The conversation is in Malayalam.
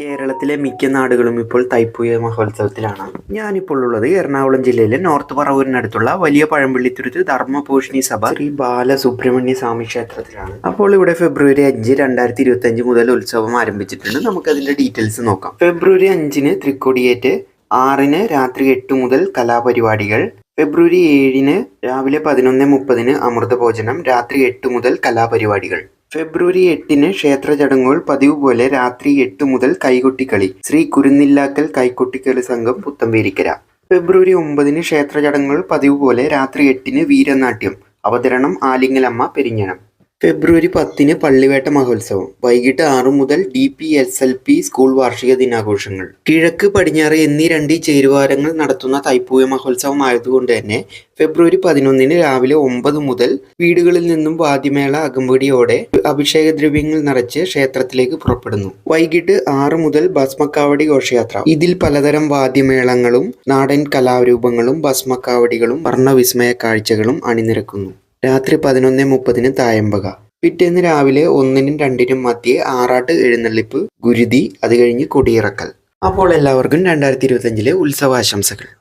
കേരളത്തിലെ മിക്ക നാടുകളും ഇപ്പോൾ തൈപ്പൂയ മഹോത്സവത്തിലാണ്. ഞാനിപ്പോൾ ഉള്ളത് എറണാകുളം ജില്ലയിലെ നോർത്ത് പറവൂരിനടുത്തുള്ള വലിയ പഴമ്പള്ളിത്തുരുത്ത് ധർമ്മഭൂഷണി സഭ ശ്രീ ബാലസുബ്രഹ്മണ്യ സ്വാമി ക്ഷേത്രത്തിലാണ്. അപ്പോൾ ഇവിടെ ഫെബ്രുവരി അഞ്ച് രണ്ടായിരത്തി ഇരുപത്തി അഞ്ച് മുതൽ ഉത്സവം ആരംഭിച്ചിട്ടുണ്ട്. നമുക്ക് അതിന്റെ ഡീറ്റെയിൽസ് നോക്കാം. ഫെബ്രുവരി അഞ്ചിന് തൃക്കൊടിയേറ്റ് ആറിന് രാത്രി എട്ട് മുതൽ കലാപരിപാടികൾ ഫെബ്രുവരി ഏഴിന് രാവിലെ പതിനൊന്ന് മുപ്പതിന് അമൃതഭോജനം രാത്രി എട്ട് മുതൽ കലാപരിപാടികൾ. ഫെബ്രുവരി എട്ടിന് ക്ഷേത്ര ചടങ്ങുകൾ പതിവ് പോലെ രാത്രി എട്ട് മുതൽ കൈകൊട്ടിക്കളി. ശ്രീ കുരുന്നില്ലാക്കൽ കൈകൊട്ടിക്കളി സംഘം പുത്തമ്പേരിക്കര. ഫെബ്രുവരി ഒമ്പതിന് ക്ഷേത്ര ചടങ്ങുകൾ പതിവ് പോലെ രാത്രി എട്ടിന് വീരനാട്യം. അവതരണം ആലിങ്ങലമ്മ പെരിഞ്ഞണം ഫെബ്രുവരി പത്തിന് പള്ളിവേട്ട മഹോത്സവം. വൈകിട്ട് ആറു മുതൽ D P S L P school വാർഷിക ദിനാഘോഷങ്ങൾ. കിഴക്ക് പടിഞ്ഞാറ് എന്നീ രണ്ട് ചേരുവാരങ്ങൾ നടത്തുന്ന തൈപ്പൂയ മഹോത്സവം ആയതുകൊണ്ട് തന്നെ ഫെബ്രുവരി പതിനൊന്നിന് രാവിലെ ഒമ്പത് മുതൽ വീടുകളിൽ നിന്നും വാദ്യമേള അകമ്പടിയോടെ അഭിഷേക ദ്രവ്യങ്ങൾ നിറച്ച് ക്ഷേത്രത്തിലേക്ക് പുറപ്പെടുന്നു. വൈകിട്ട് ആറു മുതൽ ഭസ്മക്കാവടി ഘോഷയാത്ര. ഇതിൽ പലതരം വാദ്യമേളങ്ങളും നാടൻ കലാരൂപങ്ങളും ഭസ്മക്കാവടികളും വർണവിസ്മയ കാഴ്ചകളും അണിനിരക്കുന്നു. രാത്രി പതിനൊന്ന് മുപ്പതിന് തായമ്പക. പിറ്റേന്ന് രാവിലെ ഒന്നിനും രണ്ടിനും മധ്യേ ആറാട്ട് എഴുന്നള്ളിപ്പ് ഗുരുതി അത് കഴിഞ്ഞ് കൊടിയിറക്കൽ. അപ്പോൾ എല്ലാവർക്കും രണ്ടായിരത്തി ഇരുപത്തഞ്ചിലെ ഉത്സവാശംസകൾ.